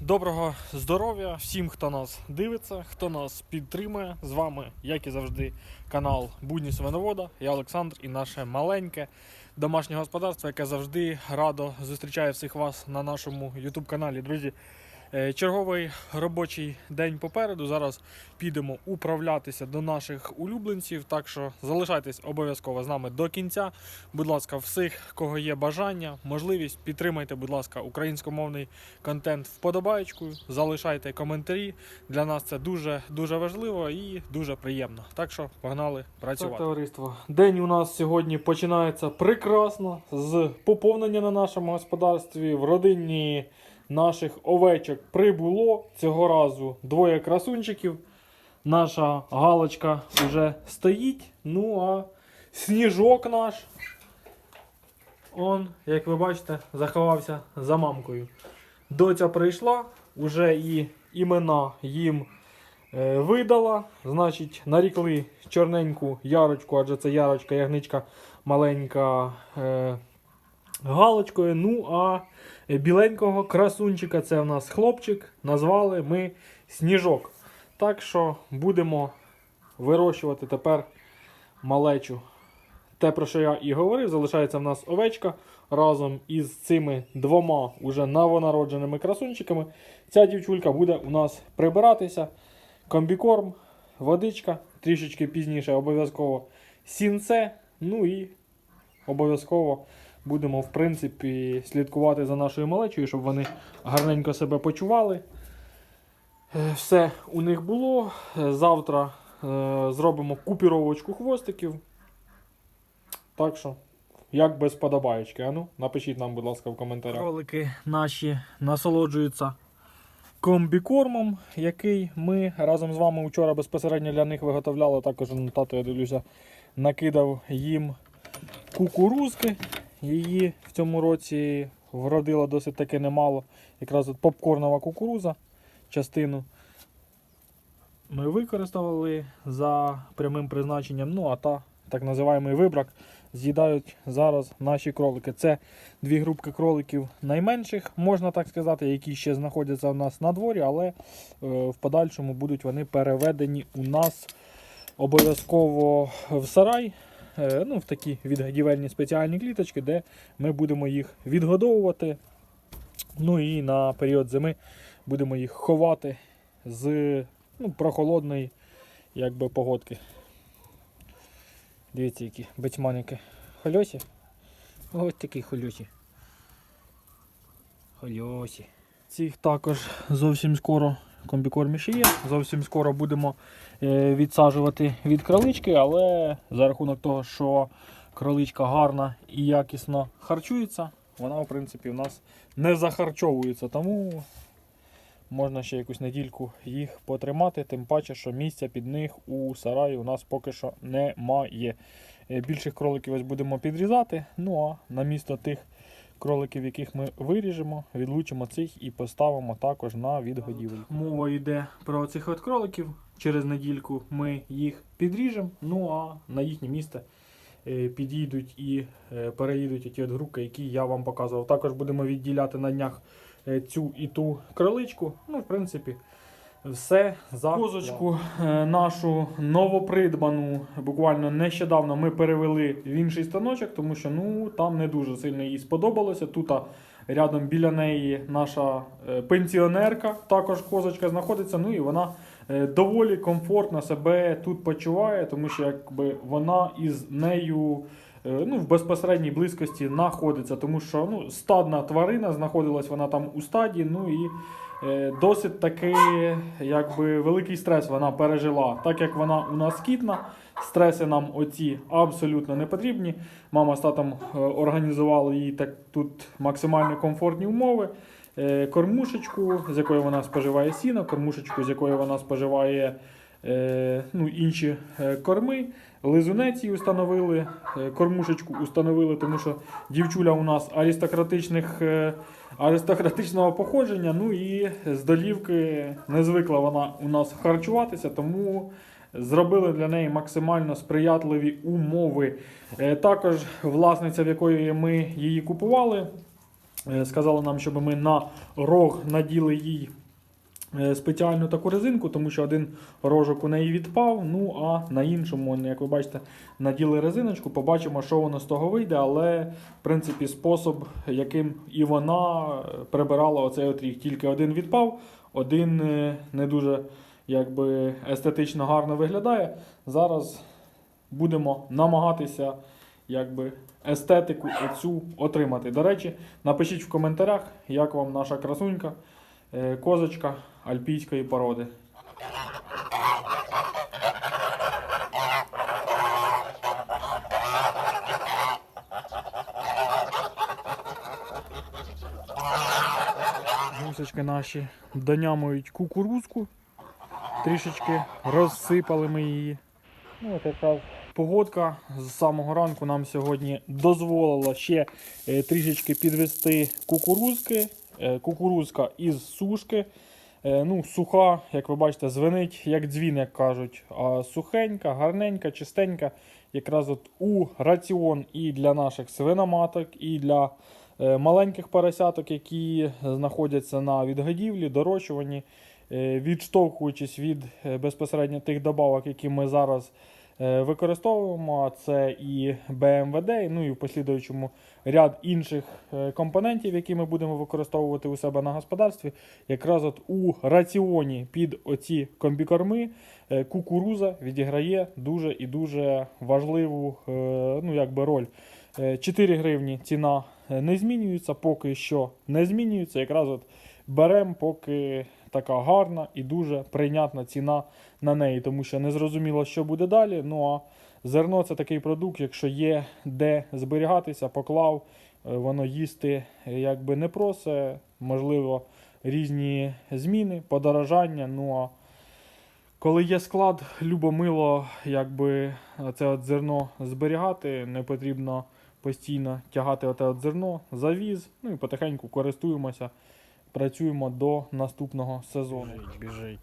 Доброго здоров'я всім, хто нас дивиться, хто нас підтримує. З вами, як і завжди, канал Будні Свиновода. Я Олександр і наше маленьке домашнє господарство, яке завжди радо зустрічає всіх вас на нашому YouTube каналі. Друзі, черговий робочий день попереду. Зараз підемо управлятися до наших улюбленців. Так що залишайтесь обов'язково з нами до кінця. Будь ласка, всіх, кого є бажання, можливість, підтримайте, будь ласка, українськомовний контент вподобаєчкою, залишайте коментарі. Для нас це дуже дуже важливо і дуже приємно. Так що погнали працювати. Так, товариство. День у нас сьогодні починається прекрасно з поповнення на нашому господарстві. В родині наших овечок прибуло цього разу двоє красунчиків. Наша галочка вже стоїть. Ну а сніжок наш. Он, як ви бачите, заховався за мамкою. Доця прийшла, уже і імена їм е, видала. Значить, нарікли чорненьку ярочку, адже це ярочка, ягничка маленька е, галочкою. Ну, а біленького красунчика, це в нас хлопчик, назвали ми Сніжок. Так що будемо вирощувати тепер малечу. Те, про що я і говорив, залишається в нас овечка разом із цими двома уже новонародженими красунчиками. Ця дівчулька буде у нас прибиратися. Комбікорм, водичка, трішечки пізніше обов'язково сінце. Ну і обов'язково будемо, в принципі, слідкувати за нашою малечою, щоб вони гарненько себе почували. Е, Все у них було. Е, Завтра е, зробимо купіровочку хвостиків. Так що, як без подобаєчки. А ну, напишіть нам, будь ласка, в коментарях. Кролики наші насолоджуються комбікормом, який ми разом з вами вчора безпосередньо для них виготовляли. Також ну, тато, я дивлюся, накидав їм кукурузки. Її в цьому році вродило досить таки немало. Якраз от попкорнова кукуруза частину ми використовували за прямим призначенням. Ну, а та так називаємий вибрак з'їдають зараз наші кролики. Це дві групки кроликів найменших, можна так сказати, які ще знаходяться у нас на дворі, але е, в подальшому будуть вони переведені у нас обов'язково в сарай. Е, Ну, в такі відгодівельні спеціальні кліточки, де ми будемо їх відгодовувати. Ну і на період зими будемо їх ховати з ну, прохолодної якби, погодки. Дивіться, які бетьманики. Хольосі. Ось такі хольосі. Хольосі. Цих також зовсім скоро комбікормі ще є. Зовсім скоро будемо е, відсаджувати від кролички, але за рахунок того, що кроличка гарна і якісно харчується, вона, в принципі, в нас не захарчовується. Тому можна ще якусь недільку їх потримати, тим паче, що місця під них у сараї у нас поки що немає. Е, Більших кроликів ось будемо підрізати. Ну а на місто тих кроликів, яких ми виріжемо, відлучимо цих і поставимо також на відгодівлю. Мова йде про цих от кроликів. Через недільку ми їх підріжемо. Ну а на їхнє місце е, підійдуть і е, переїдуть ті от групки, які я вам показував. Також будемо відділяти на днях е, цю і ту кроличку. Ну, в принципі, все за козочку е, нашу новопридбану. Буквально нещодавно ми перевели в інший станочок, тому що ну там не дуже сильно їй сподобалося. Тут рядом біля неї наша е, пенсіонерка, також козочка знаходиться. Ну і вона е, доволі комфортно себе тут почуває, тому що якби вона із нею. Ну, в безпосередній близькості знаходиться, тому що ну, стадна тварина знаходилась вона там у стаді. Ну і Досить таки якби, великий стрес вона пережила. Так як вона у нас кітна, стреси нам оці абсолютно не потрібні. Мама з татом е, організували їй так тут максимально комфортні умови. Е, Кормушечку, з якої вона споживає сіно, кормушечку, з якої вона споживає е, ну, інші е, корми. Лизунець їй установили, е, кормушечку установили, тому що дівчуля у нас аристократичних, е, аристократичного походження. Ну і з долівки не звикла вона у нас харчуватися, тому зробили для неї максимально сприятливі умови. Е, Також власниця, в якої ми її купували, Сказали нам, щоб ми на рог наділи їй спеціальну таку резинку, тому що один рожок у неї відпав. Ну а на іншому, як ви бачите, наділи резиночку, побачимо, що воно з того вийде. Але в принципі спосіб, яким і вона е, прибирала оцей от ріг. Тільки один відпав, один е, не дуже якби, естетично гарно виглядає. Зараз будемо намагатися якби, естетику оцю отримати. До речі, напишіть в коментарях, як вам наша красунька, е, козочка альпійської породи. Гусочки наші донямують кукурузку. Трішечки розсипали ми її. Ну, якраз погодка з самого ранку нам сьогодні дозволила ще е, трішечки підвести кукурузки. Е, кукурузка із сушки. Е, ну, суха, як ви бачите, звенить, як дзвін, як кажуть. А сухенька, гарненька, чистенька. Якраз от у раціон і для наших свиноматок, і для е, маленьких поросяток, які знаходяться на відгодівлі, дорощуванні, відштовхуючись від безпосередньо тих добавок, які ми зараз використовуємо. Це і БМВД, ну і в послідуючому ряд інших е, компонентів, які ми будемо використовувати у себе на господарстві. Якраз от у раціоні під оці комбікорми е, кукуруза відіграє дуже і дуже важливу е, ну, якби роль. Е, 4 гривні ціна е, не змінюється, поки що не змінюється. Якраз от беремо, поки така гарна і дуже прийнятна ціна на неї, тому що не зрозуміло, що буде далі. Ну а зерно це такий продукт, якщо є де зберігатися, поклав, е, воно їсти е, якби не просить, можливо, різні зміни, подорожання. Ну а коли є склад, любомило, якби це от зерно зберігати, не потрібно постійно тягати оте от зерно, завіз, ну і потихеньку користуємося, працюємо до наступного сезону. Біжить, біжить.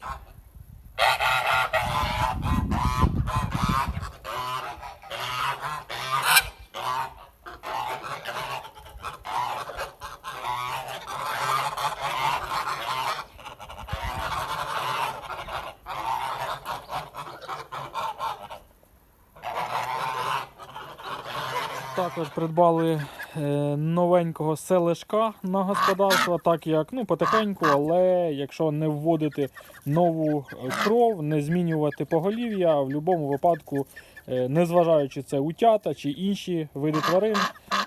Також придбали новенького селешка на господарство, так як ну, потихеньку, але якщо не вводити нову е, кров, не змінювати поголів'я, в будь-якому випадку, е, незважаючи це утята чи інші види тварин,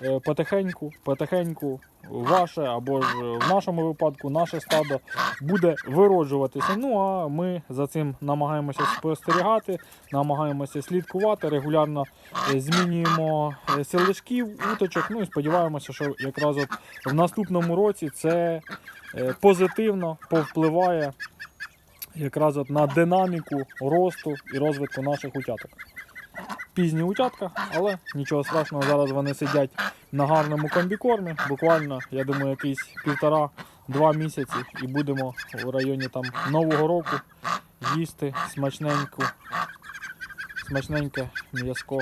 е, потихеньку, потихеньку ваше або ж в нашому випадку наше стадо буде вироджуватися. Ну а ми за цим намагаємося спостерігати, намагаємося слідкувати, регулярно е, змінюємо е, селишків, уточок. Ну і сподіваємося, що якраз от в наступному році це е, позитивно повпливає якраз от на динаміку росту і розвитку наших утяток. Пізні утятка, але нічого страшного, зараз вони сидять на гарному комбікормі. Буквально, я думаю, якийсь півтора-два місяці і будемо в районі там Нового року їсти смачненьку, смачненьке м'язко.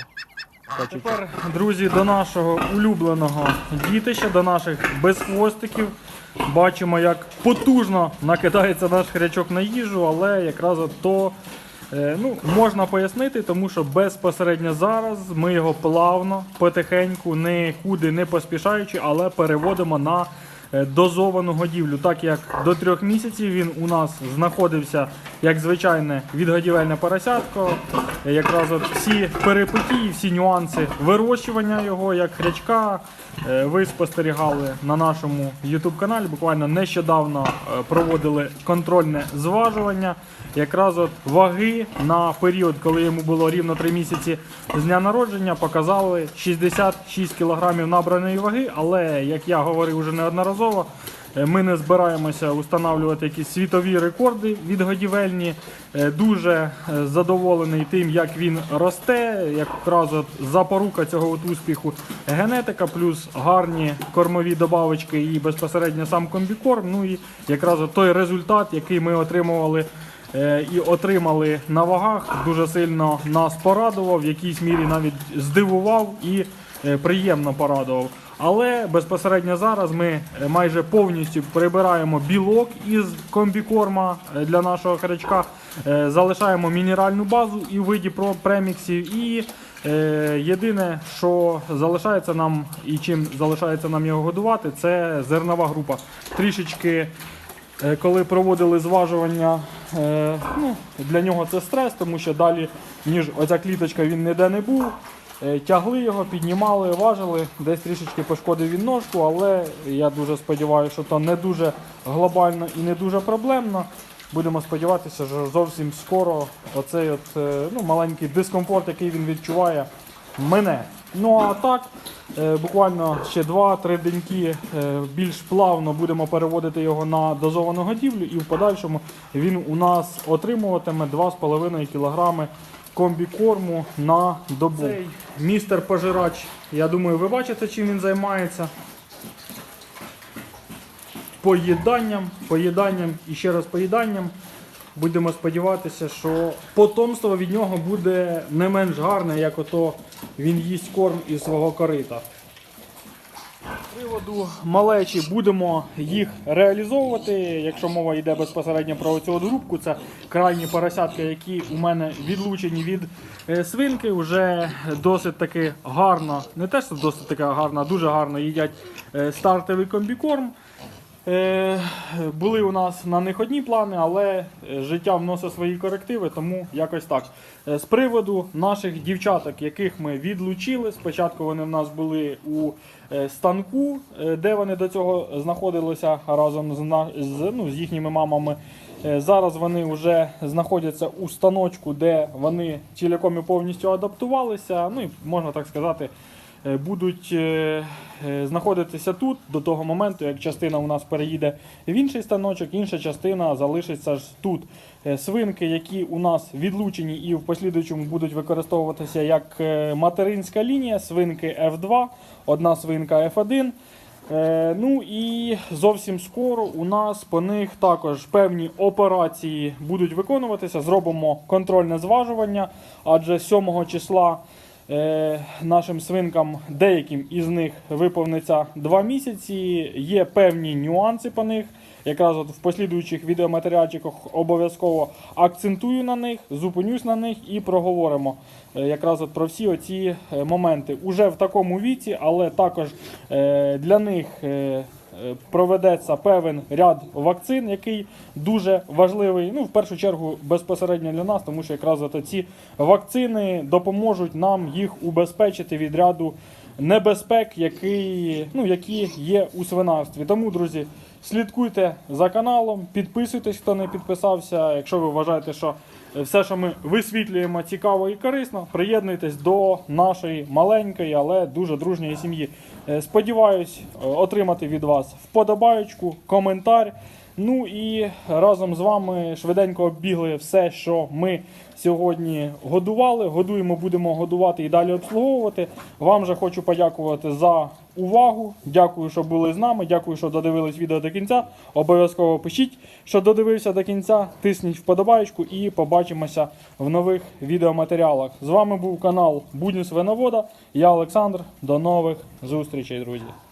Тепер, друзі, до нашого улюбленого дітища, до наших безхвостиків. Бачимо, як потужно накидається наш хрячок на їжу, але якраз от то ну, можна пояснити, тому що безпосередньо зараз ми його плавно, потихеньку, нікуди не поспішаючи, але переводимо на е, дозовану годівлю. Так як до трьох місяців він у нас знаходився як звичайне відгодівельне поросятко. Якраз от всі перипетії, всі нюанси вирощування його як хрячка. е, Ви спостерігали на нашому YouTube каналі. Буквально нещодавно е, проводили контрольне зважування. Якраз от ваги на період, коли йому було рівно 3 місяці з дня народження, показали 66 кг набраної ваги. Але як я говорив вже неодноразово, Ми не збираємося встановлювати якісь світові рекорди відгодівельні. Е, Дуже е, задоволений тим, як він росте. Якраз от запорука цього от успіху генетика, плюс гарні кормові добавочки і безпосередньо сам комбікорм. Ну і якраз от той результат, який ми отримували. е, І отримали на вагах, дуже сильно нас порадував, в якійсь мірі навіть здивував і е, приємно порадував. Але безпосередньо зараз ми е, майже повністю прибираємо білок із комбікорма е, для нашого харячка, е, залишаємо мінеральну базу і в виді преміксів. І єдине, що залишається нам і чим залишається нам його годувати, це зернова група. Трішечки Коли проводили зважування, ну, для нього це стрес, тому що далі, ніж оця кліточка він ніде не був. Е, Тягли його, піднімали, важили, десь трішечки пошкодив він ножку, але я дуже сподіваюся, що то не дуже глобально і не дуже проблемно. Будемо сподіватися, що зовсім скоро оцей от, е, ну, маленький дискомфорт, який він відчуває, мене. Ну а так, е, буквально ще 2-3 деньки більш плавно будемо переводити його на дозовану годівлю, і в подальшому він у нас отримуватиме 2,5 кг комбікорму на добу. Цей містер пожирач, я думаю, ви бачите, чим він займається. Поїданням, поїданням і ще раз поїданням. Будемо сподіватися, що потомство від нього буде не менш гарне, як ото він їсть корм із свого корита. З приводу малечі будемо їх реалізовувати. Якщо мова йде безпосередньо про цю от це крайні поросятки, які у мене відлучені від е, свинки, вже досить таки гарно, не те, що досить таки гарно, а дуже гарно їдять е, стартовий комбікорм. Е, були у нас на них одні плани, але е, життя вносить свої корективи, тому якось так. Е, З приводу наших дівчаток, яких ми відлучили, спочатку вони в нас були у станку, де вони до цього знаходилися разом з, ну, з їхніми мамами. Зараз вони вже знаходяться у станочку, де вони ціляком і повністю адаптувалися. Ну і можна так сказати, будуть е, е, знаходитися тут до того моменту, як частина у нас переїде в інший станочок, інша частина залишиться ж тут. Е, Свинки, які у нас відлучені і в послідуючому будуть використовуватися як е, материнська лінія, свинки F2, одна свинка F1. Е, ну і зовсім скоро у нас по них також певні операції будуть виконуватися. Зробимо контрольне зважування, адже 7 числа е, нашим свинкам деяким із них виповниться 2 місяці. Є певні нюанси по них. Якраз от в послідуючих відеоматеріальчиках обов'язково акцентую на них, зупинюсь на них і проговоримо е, якраз от про всі оці е, моменти. Уже в такому віці, але також е, для них е, е, проведеться певен ряд вакцин, який дуже важливий. Ну, в першу чергу, безпосередньо для нас, тому що якраз ці вакцини допоможуть нам їх убезпечити від ряду небезпек, які, ну, які є у свинарстві. Тому, друзі, слідкуйте за каналом, підписуйтесь, хто не підписався. Якщо ви вважаєте, що все, що ми висвітлюємо, цікаво і корисно, приєднуйтесь до нашої маленької, але дуже дружньої сім'ї. Е, Сподіваюсь е, отримати від вас вподобаючку, коментар. Ну і разом з вами швиденько оббігли все, що ми сьогодні годували. Годуємо, будемо годувати і далі обслуговувати. Вам же хочу подякувати за увагу. Дякую, що були з нами. Дякую, що додивились відео до кінця. Обов'язково пишіть, що додивився до кінця. Тисніть вподобайку і побачимося в нових відеоматеріалах. З вами був канал Будні Свиновода. Я Олександр. До нових зустрічей, друзі.